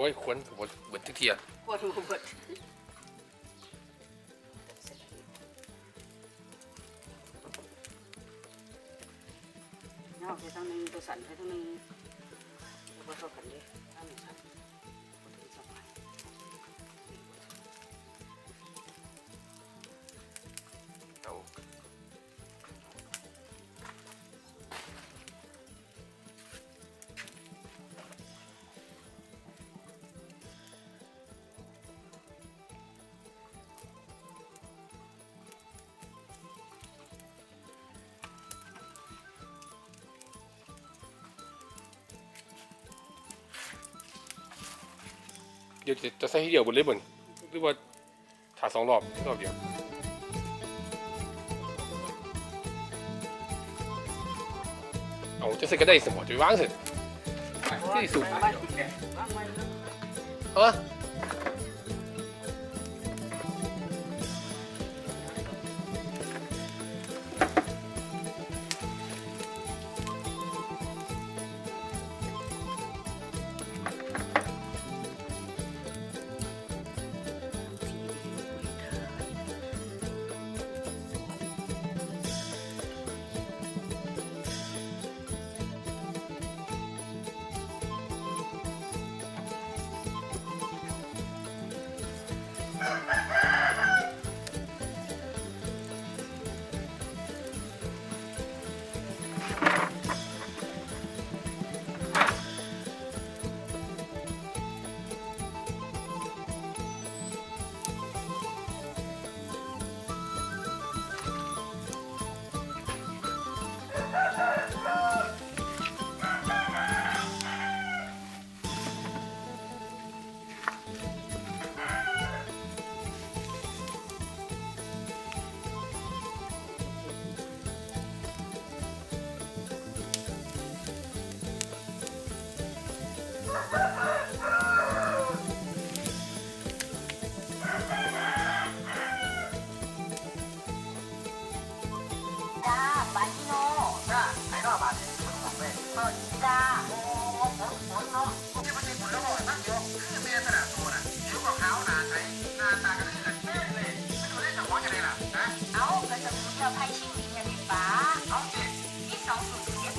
อ้ยขวนหมดเบิดทุกเทียปวดหัวเบิดเอาไปทางนึงตัวสั่นไปทางนึงเอาไปเข้ากันเลยทางนึงสั่น ดี๋ยวจะจะใส่ทีเดียวบนเลยบนหรือว่าถาสองรอบรอบเดียวเอาจะใส่ก็ได้สมมติจะไปวางสิที่สุด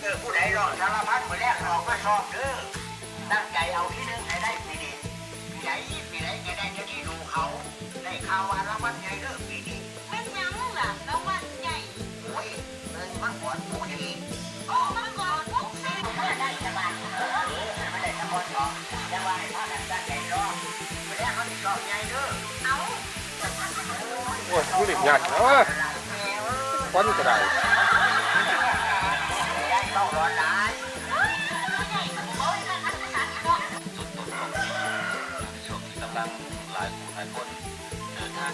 เออผู้ใดรอดสารพัดมือแรกรอกก็ชอบเด้อตั้งใจเอาที่หนึงให้ได้ปีนี้ปีไหนปีไหนจะได้เจ้าที่ดูเขา ได้ข่าวว่ารางวัลใหญ่เด้อปีนี้โอ้ยเงินมันก่อนผู้ดีเออไม่ได้สบายเออไม่ได้สบายหรอกแต่ว่าให้พ่อกันตั้งใจรอมือแรกเขาติดรอบใหญ่เด้อเอาโอ้ยผู้หลิบยากเออควันก็ได้ได้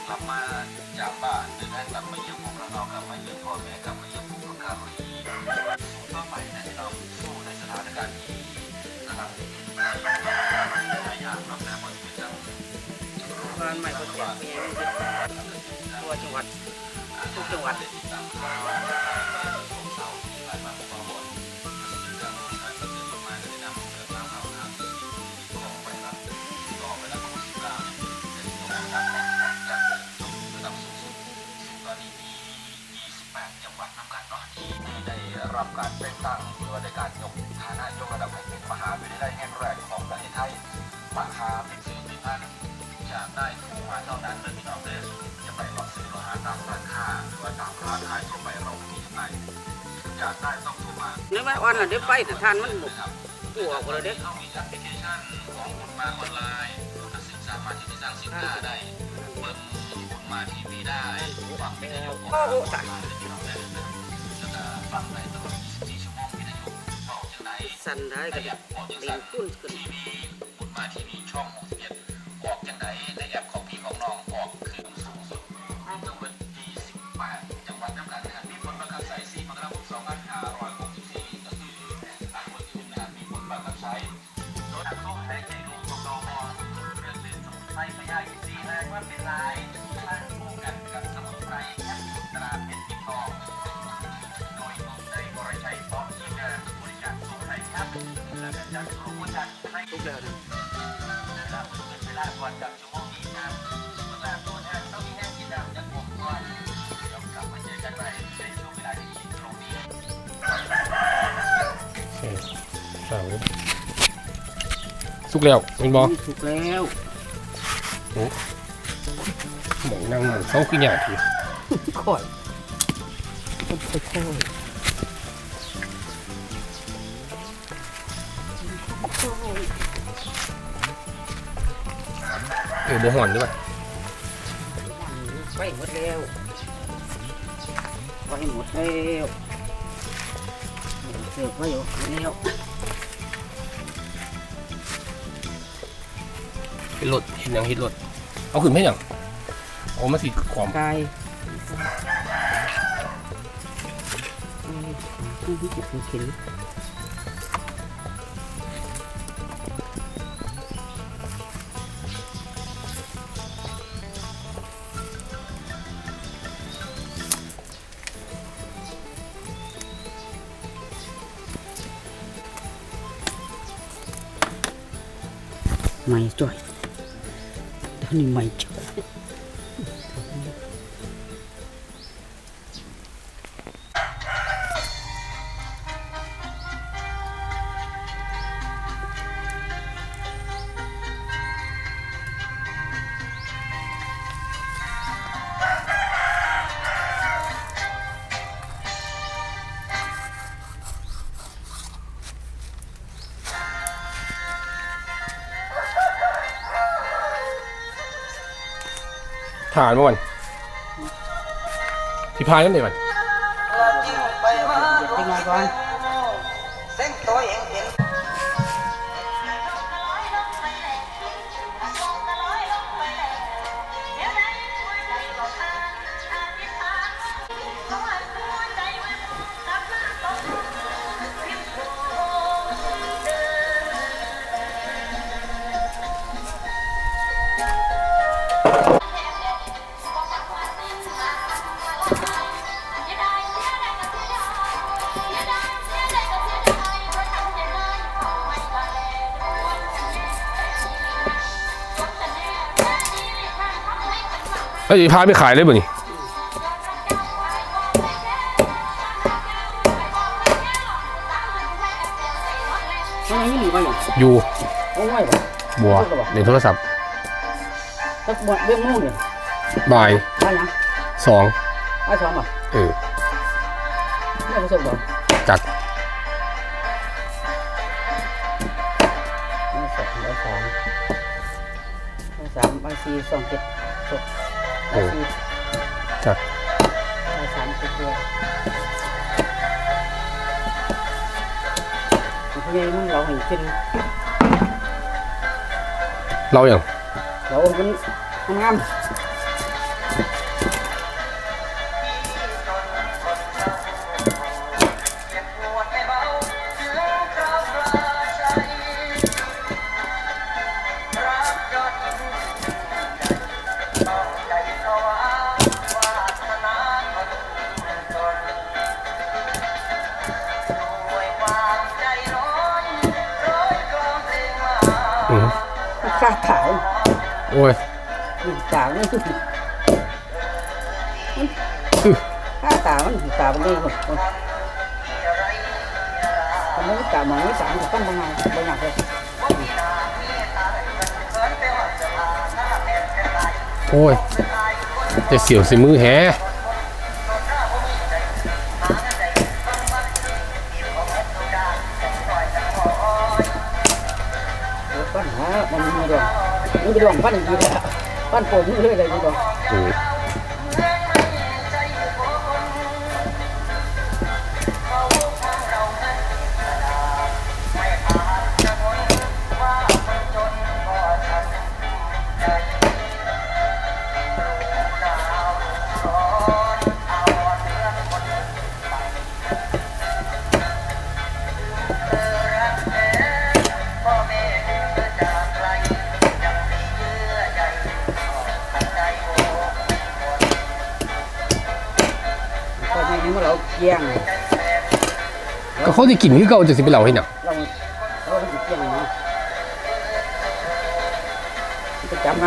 กลับมาจากบ้านจะได้กลับมาเยี่ยมพวกเรากลับมาเยี่ยมพ่อแม่กลับมาเยี่ยมผู้ปกครองที่สู้ต่อไปนะที่เราสู้ในสถานการณ์ที่กำลังหลายอย่างรับนะมันเป็นเรื่องานใหม่ก็จะเมียนี่ตัวจังหวัดทุกจังหวัด รับการแต่งตั้งโดยในการยกฐานะยกระดับให้เป็นมหาวิทยาลัยแห่งแรกของประเทศไทยมหาเป็นสื่อพิพันจะได้ผู้มาเท่านั้นเมื่อพี่น้องเด้จะไปรับซื้ออาหาตามร้านค้าหรือว่าตามร้านขายทั่วไปเรามีจำหน่ายอยากได้ต้องโทรมานึกว่าอ่อนละเดี๋ยวไปแต่ทานมันบุกนะครับตัวออกเลยเด้อเขามีแอปพลิเคชันของคุณมาออนไลน์นักศึกษามาที่สร้างสินค้าได้เบิ่งคุณมาทีวีได้ฟังวิทยุของก่องได้นะครั สั่นได้ก็ในแอปออกจังเล่สันนคุ้นขึ้น สุกแล้วเป็นบอทุกแล้วหมองนั่งหมองเศร้าขึ้นอย่างทีค่อยค่อยค่อยเออบ่หอนด้วยป่ะไปหมดแล้วไปหมดแล้วเสือกไว้อยู่แล้ว เห็นรถเห็นหยังเห็นรถเอาขึ้นไม่ยังเอามาสิขวามกายผู้ที่จะผู้เข็นไม่จ่อย አሁን የማይቻል อนนี้ไม่จ่อยฐานเมื่อวันที่พายนั่นเองมัน Tiếng nói con แล้วจะพาไปขายเลยบ่นี่ทไมไม่หออยู่เอาไว้บ่บัโทรศัพท์สักบ่เรื่องโม่งเนี่ยบ่ายไปนะสองไสองบ่เออไม่รู้สึกบ่จัสองสามสามสี่สองเจ็ด ba sáng chết rồi nghe nó lâu hành trình เราอย่าง lâu vẫn không ngâm อื โอ้ย nhìn thảo nó อื้อ khá thảo nó thảo bên đây rồi còn còn mấy cả mà mấy sản của con bằng nào bằng nào rồi โอ้ยจะเสียวใส่มือแฮ มันจะหลงฟันอีกทีเลยฟันโผมเรื่อยเลยทีเดียว ก็เขาจะกินคือเก่าจะสิไปเล่าให้หนักเราเราสิเที่ยงนะจะจำไง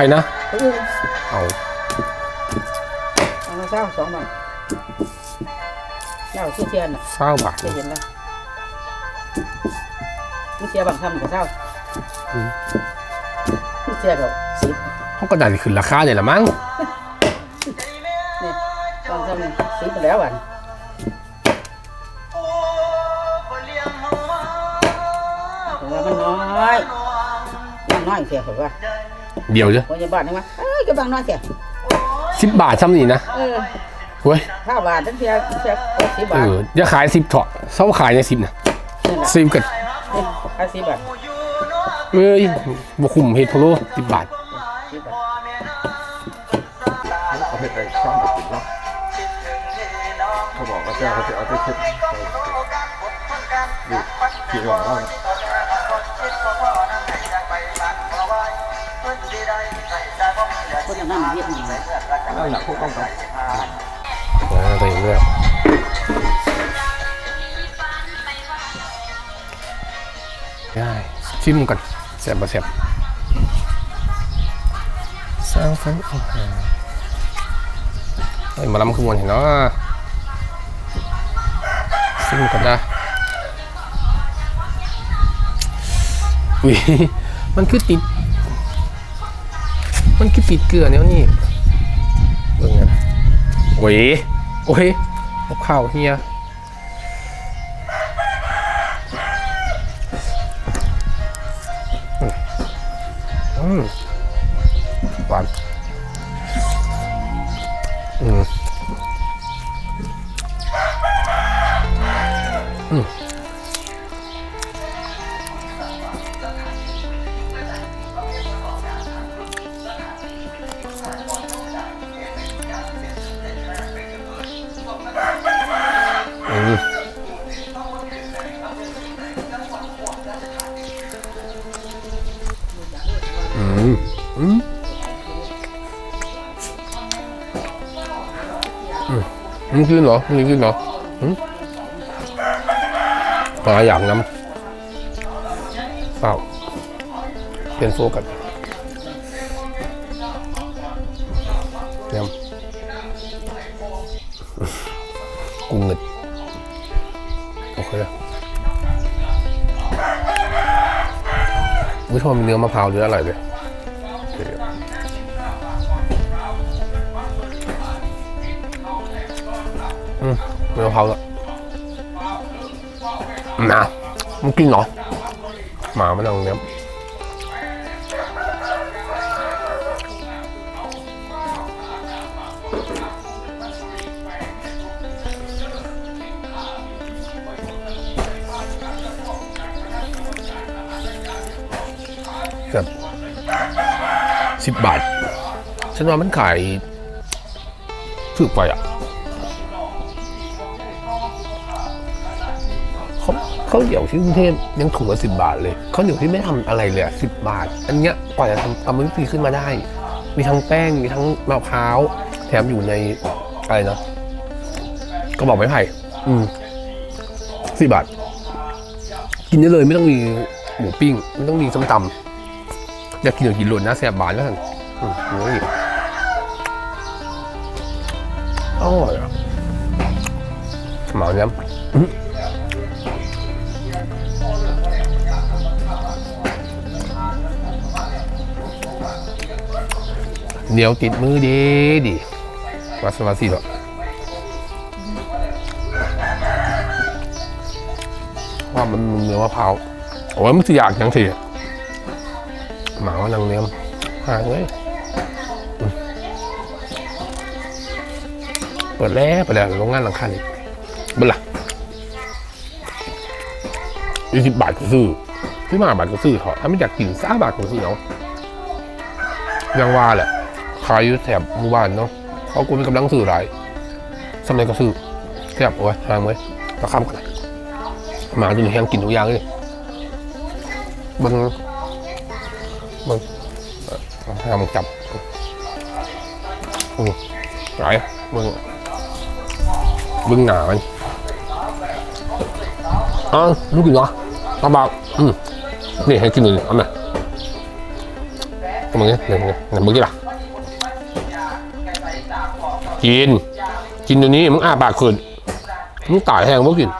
ครนะเขาอยู่เอาเอามาเช่าสองบังเช่าชื่อเชียนน่ะเศร้าบาทเคยเห็นแล้วไม่เชียบังทำกับเช่าไม่เชียดอกสิบเขาก็ได้ขึ้นราคาเนี่ยละมั้งนี่บังทำนี่สิบไปแล้วอะแต่ว่ามันน้อยมันน้อยเสียผมว่า เดียวจ้ะพยาบาลนี่ว่าเอ้ยก็บังน้อยเสียสิบบาทซ้ำนี่นะเออเว้ยข้าวบาททั้งเสียเสียสิบบาเอทออย่าขายสิบเถาะเศร้าขายในสิบนะนี่แหละสิบกันนี่ขายสิบบาทเอ้ยบุคุมเฮดพะโล้สิบบาทสิบบาทเขาไม่ไปซ่อมไปกินเนาะเขาบอกว่าเจ้าเขาจะเอาไปเช็ดดูขี่หลังว่าคนอ ย่างนั้นเรียกหนึ่งนั่นแหละพวกต้องการอ่าตัวเองด้วยได้ชิมก่อนแซ่บบ่แซ่บสร้างฝันอาหารเฮ้ยมาลำขบวนเห็นเนาะชิมก่อนนะอุ้ยมันคือติด มันคือติดเกลือเนี่ยนี่เบิ่งนะโอ้ยโอ้ยเอาข้าวเฮียอืมอืมหวานอืมอืม มันกินเหรอมันกินเหรออืมาอย่างน้ำเปล่าเปลี่ยนโฟกัสเยกูเงิดโอเคผู้ชมเนื้อมะพร้าวหรืออะไรเลย อืมเนื้อมะพร้าล้วนะมันกินเหรอ หมามันเอาเนี้ยแบบสิบบาท ฉันว่ามันขายถูกไปอะาเขาวเหนียวที่กรุงเทพยังถุงละสิบบาทเลยเขาวเหนียวที่ไม่ทำอะไรเลยสิบบาท อันเนี้ยกว่าจะทำกรรมวิธีขึ้นมาได้ มีทั้งแป้ง มีทั้งมะพร้าวแถมอยู่ในอะไรนะกระบอกไม้ไผ่อืมสิบบาท กินได้เลยไม่ต้องมีหมูปิ้ง ไม่ต้องมีส้มตำอยากกินอย่างกินหล่นนะแสบบานแล้วกันอืมนี่อร่อยอะหมาเนี้ย เหนียวติดมือดีดีมาสมาสิหรอว่ามันเนื้อมะพร้าวโอ้ยมันจะอยากยังสิหมาว่านังเนี้ยหายเลยเปิดแล้วเปิดแล้วโรงงานหลังคานี่เบล่ะยี่สิบบาทก็ซื้อซื้อมาบาทก็ซื้อเถอถ้าไม่อยากกินสาบาทก็ซื้อเอายังว่าแหละ ขายอยู่แถบหมู่บ้านเนาะเขากูมีกำลังซื้อหลายสมัยก็ซื้อแถบโอ้ยห่างไว้ตะคำกันหมาตัวนี้แห้งกินทุกอย่างเลยเบังเบังห้ามจับอืมไหนเบังเบึงหนามันอ้าวลูกกินเหรอตาบากอืมนี่ให้กินหนึ่งเอาไหมทำไมเนี่ยเนี่ยเนี่ยเนี่ยมึงกินล่ะ กิน กินตัวนี้มึงอ้าปากคืนมึงตายแห้งมึงกิน